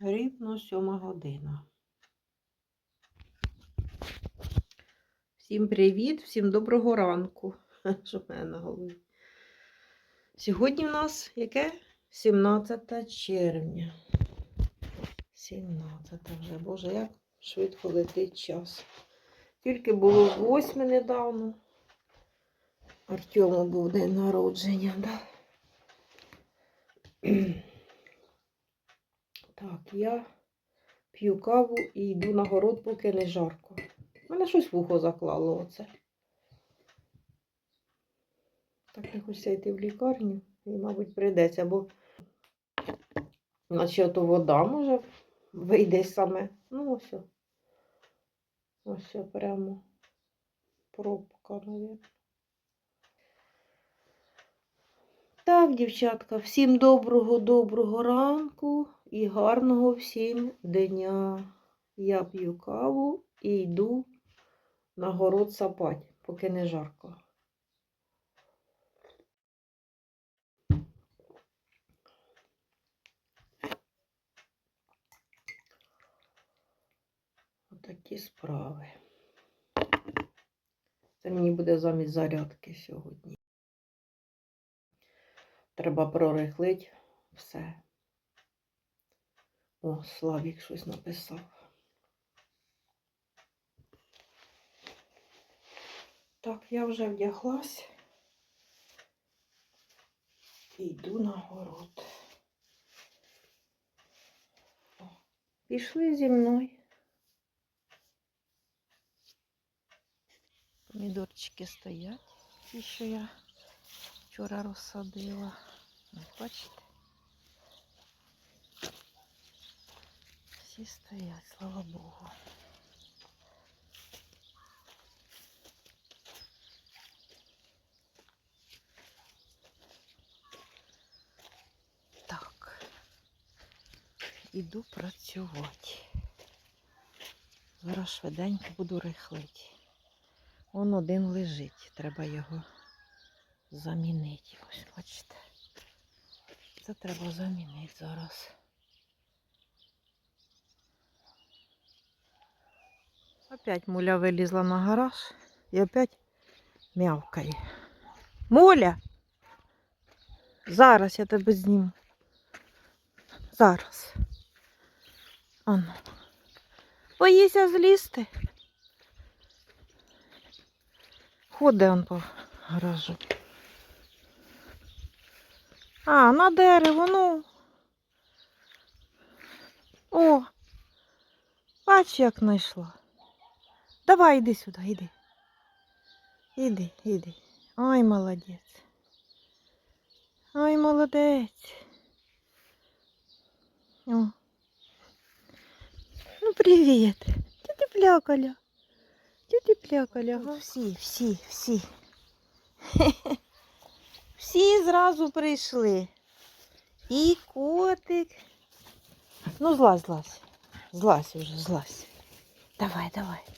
Рівно сьома година. Всім привіт, всім доброго ранку. Що в мене на голові? Сьогодні у нас яке? 17 червня. 17 вже, боже, як швидко летить час. Тільки було 8 недавно. Артему був день народження, да? Так, я п'ю каву і йду на город, поки не жарко. Мене щось в ухо заклало оце. Так не хочеться йти в лікарню і, мабуть, прийдеться, бо наче ото вода може вийде саме. Ну, ось. Ось прямо пробка, мабуть. Так, дівчатка, всім доброго, доброго ранку і гарного всім дня. Я п'ю каву і йду на город сапать, поки не жарко. Отакі справи. Це мені буде замість зарядки сьогодні. Треба прорихлить все. О, Славік щось написав. Так, я вже вдяглась і йду на город. О, Пішли зі мною. Помідорчики стоять, ті, що я вчора розсадила. Бачите? Всі стоять, слава Богу. Так. Іду працювати. Зараз швиденько буду рихлити. Он один лежить, треба його замінити. Ось бачите. Це треба замінити зараз. Опять муля вилізла на гараж і опять мявкає. Муля! Зараз я тебе зніму. Зараз. Ану. Боїся злізти. Ходить он по гаражу. А, на дерево, ну. О, бач, як знайшла. Давай, іди сюди, іди. Іди, іди. Ой, молодець. Ой, молодець. О. Ну, привіт. Ти ти плякаля. Ти ти плякаля. Ага. Всі, всі, всі. Всі зразу прийшли. І котик. Ну, злазь, злазь. Злазь уже, злазь. Давай, давай.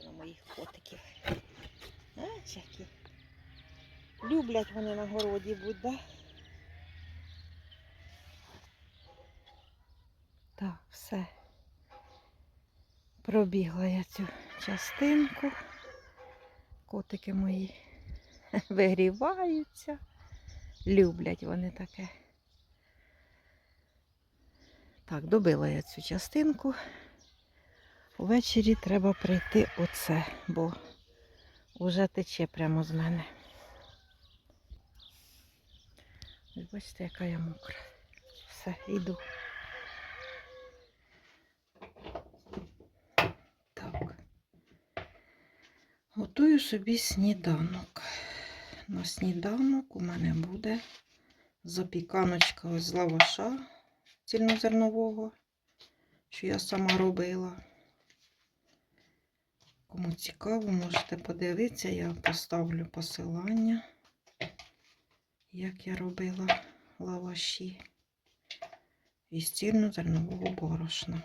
Це моїх котиків. Знаєш? Люблять вони на городі бути, да? Так, все. Пробігла я цю частинку. Котики мої вигріваються. Люблять вони таке. Так, добила я цю частинку. Увечері треба прийти оце, бо вже тече прямо з мене. Ось Бачите, яка я мокра. Все, йду. Так. Готую собі сніданок. На сніданок у мене буде запіканочка з лаваша цільнозернового, що я сама робила. Кому цікаво, можете подивитися, я поставлю посилання, як я робила лаваші із цільнозернового борошна.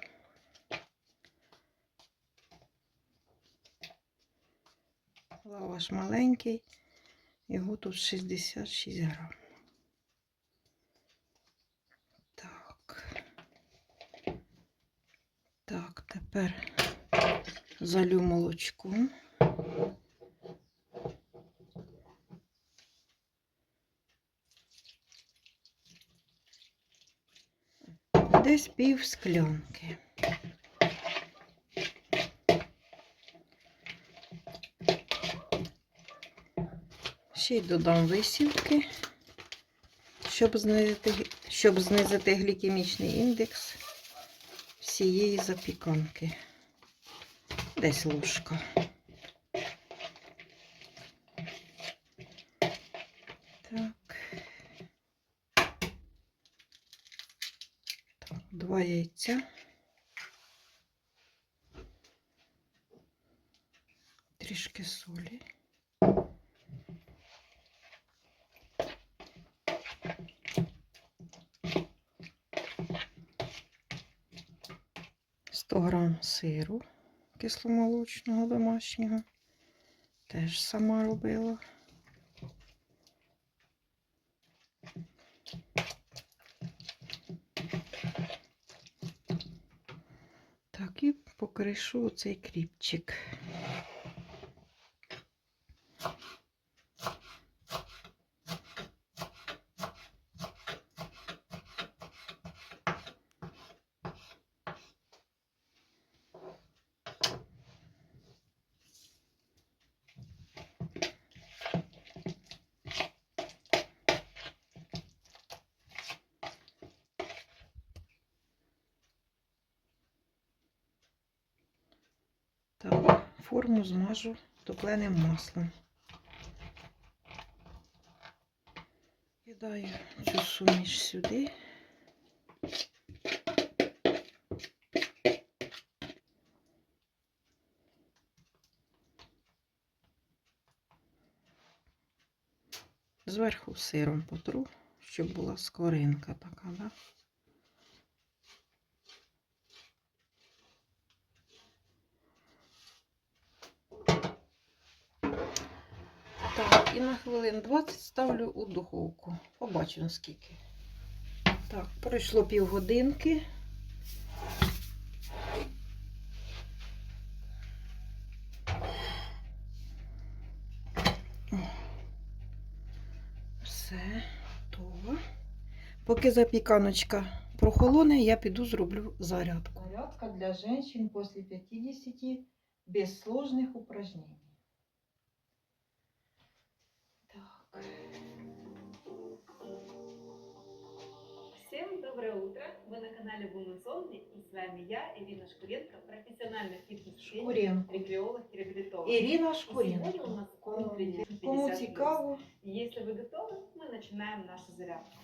Лаваш маленький, його тут 66 грам. Так. Так, тепер залю молочку. Десь пів склянки. Ще й додам висівки, щоб знизити, щоб знизити глікемічний індекс всієї запіканки. Десь ложка. Так, два яйця. Кисломолочного домашнього. Теж сама робила. Так, і покришу цей кріпчик. Так, змажу топленим маслом. Кидаю цю суміш сюди. Зверху сиром потру, щоб була скоринка така, да? Так, і на хвилин 20 ставлю у духовку. Побачу наскільки. Так, пройшло півгодинки. Все готово. Поки запіканочка прохолоне, я піду зроблю зарядку. Зарядка для жінок після 50 без сложних упражнень. Всем доброе утро! Вы на канале Women's Only и с вами я, Ирина Шкуренко, профессиональный фитнес-тренер, регриолог и реабилитолог. Ірина И Шкуренко. сегодня у нас кому 50+. цікаво, И Если вы готовы, мы начинаем нашу зарядку.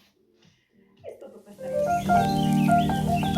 И стопы поставим.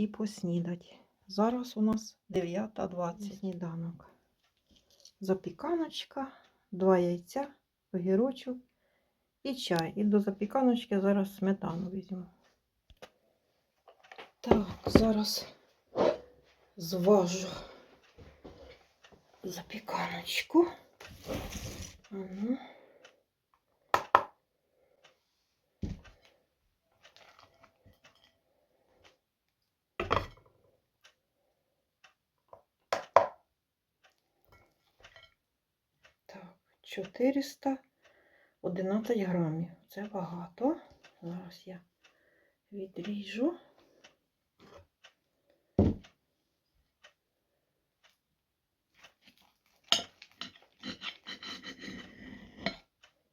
і поснідати. Зараз у нас 9.20 сніданок. Запіканочка, два яйця, огірочок і чай. І до запіканочки зараз сметану візьму. Так, зараз зважу запіканочку. Ану. Так, 411 грамів. Це багато. Зараз я відріжу.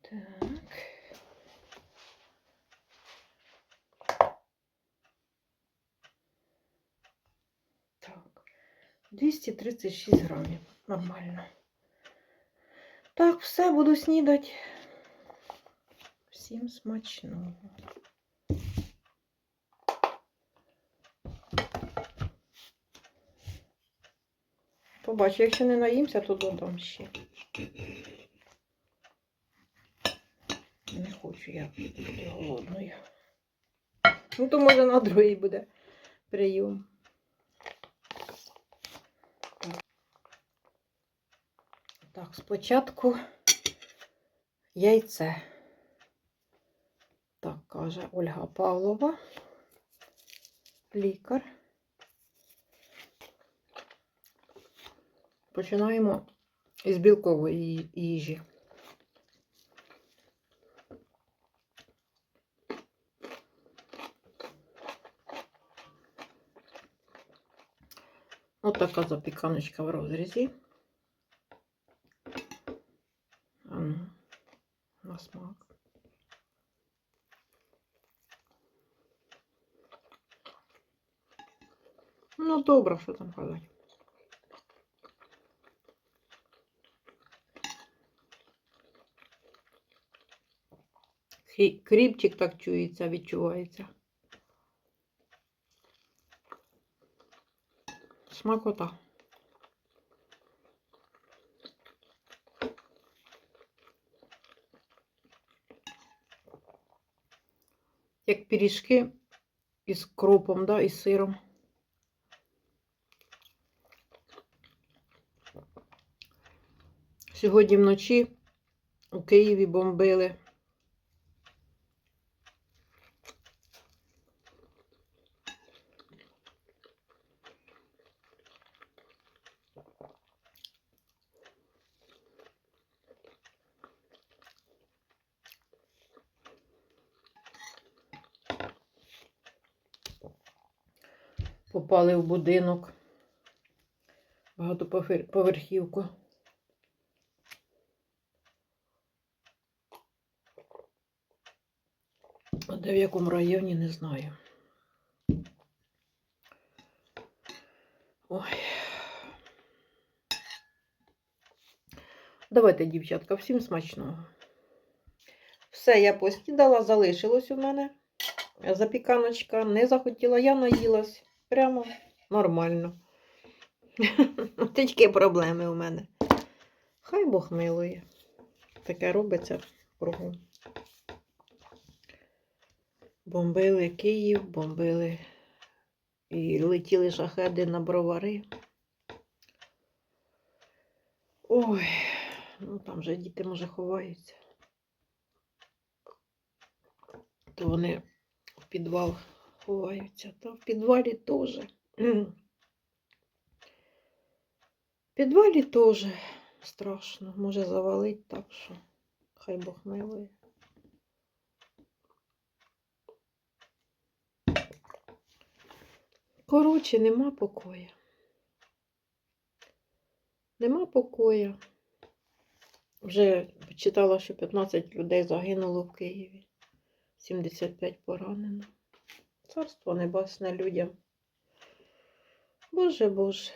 Так. Так. 236 грамів. Нормально. Так, все, буду снідати. Всім смачного. Побачу, якщо не наїмся, то додам ще. Не хочу я бути голодною. Ну, то може на другий буде прийом. Так, спочатку яйце. Так, каже Ольга Павлова, лікар. Починаємо із білкової їжі. Ось така запіканочка в розрізі. А ну, на смак. Добре, що там казати. Кріпчик так чується, відчувається. Смакота. Як пиріжки із кропом, да, і сиром. Сьогодні вночі у Києві бомбили. Попали в будинок. Багатоповерхівку. Де в якому районі, не знаю. Ой. Давайте, дівчатка, всім смачного. Все, я поснідала, залишилось у мене. Запіканочка не захотіла, я наїлась. Прямо нормально. Тільки проблеми у мене. Хай Бог милує. Таке робиться кругом. Бомбили Київ, бомбили і летіли шахеди на бровари. Ой, ну там же діти, може, ховаються. То вони в підвал ховаються, та в підвалі теж. В підвалі теж страшно. Може завалить так, що хай Бог милує. Коротше, нема покоя. Нема покоя. Вже читала, що 15 людей загинуло в Києві, 75 поранено. Царство небесне людям. Боже Боже,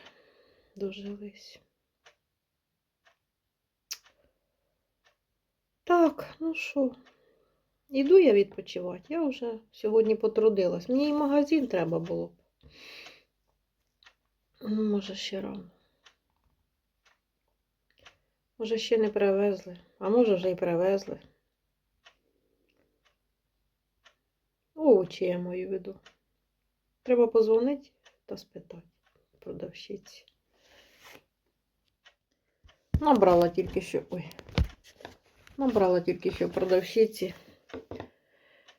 дожились. Так, ну що, іду я відпочивати. Я вже сьогодні потрудилась. Мені і магазин треба було. Ну, може, ще рано. Може, ще не привезли, а може вже й привезли. Овочі я маю в виду. Треба позвонити та спитати продавщиці. Набрала тільки що. Ой. Набрала тільки що продавщиці.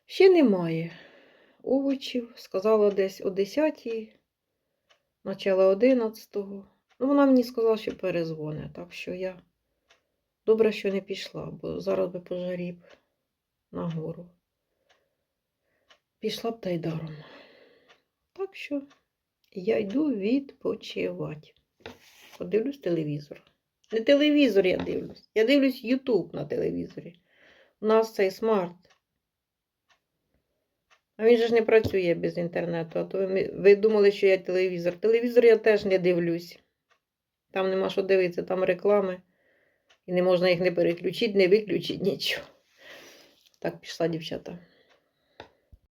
Ще немає овочів. Сказала десь о 10-й, начало 11 Ну, вона мені сказала, що перезвоне, так що я добре, що не пішла, бо зараз би пожарів нагору. Пішла б та й даром. Так що я йду відпочивати. Подивлюсь телевізор. Не телевізор я дивлюсь. Я дивлюсь Ютуб на телевізорі. У нас цей смарт. А він же ж не працює без інтернету. А то ви, ви думали, що я телевізор. Телевізор я теж не дивлюсь. Там нема що дивитися, там реклами. І не можна їх не переключити, не виключити, нічого. Так, пішла дівчата.